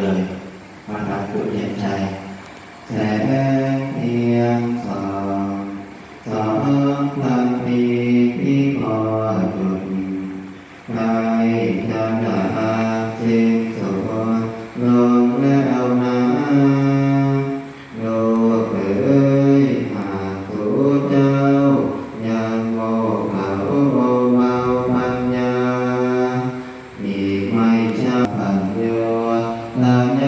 เลยมาทำกุศลใจแสงเทียงสองสองพันปีที่พอหยุดไปจน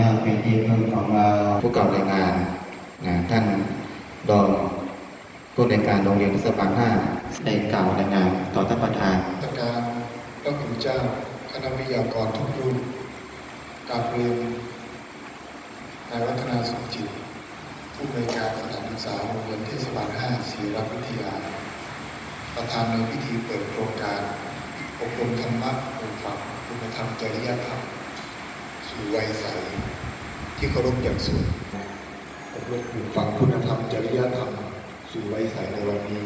เจ้าเป็นที่พึ่งของเราผู้กำกับรายงานนะท่านรองผู้ในวยการโรงเรียนเทศบาลห้าได้กล่าวรายงานต่อท่านประธานตการพระคุณเจ้าคณะวิทยากรทุกรุ่นกราบเรียนนายวัฒนาสุขจิตผู้อำนวยการสถานศึกษาโรงเรียนเทศบาล5ศรีรัตน์วิทยา ประธานในพิธีเปิดโครงการอบรมธรรมะปลูกฝังคุณธรรมจริยธรรม ไวัยใสที่เคารพอย่างสูงอบรมปลูกฝังคุณธรรมจริยธรรม สู่วัยใสในวันนี้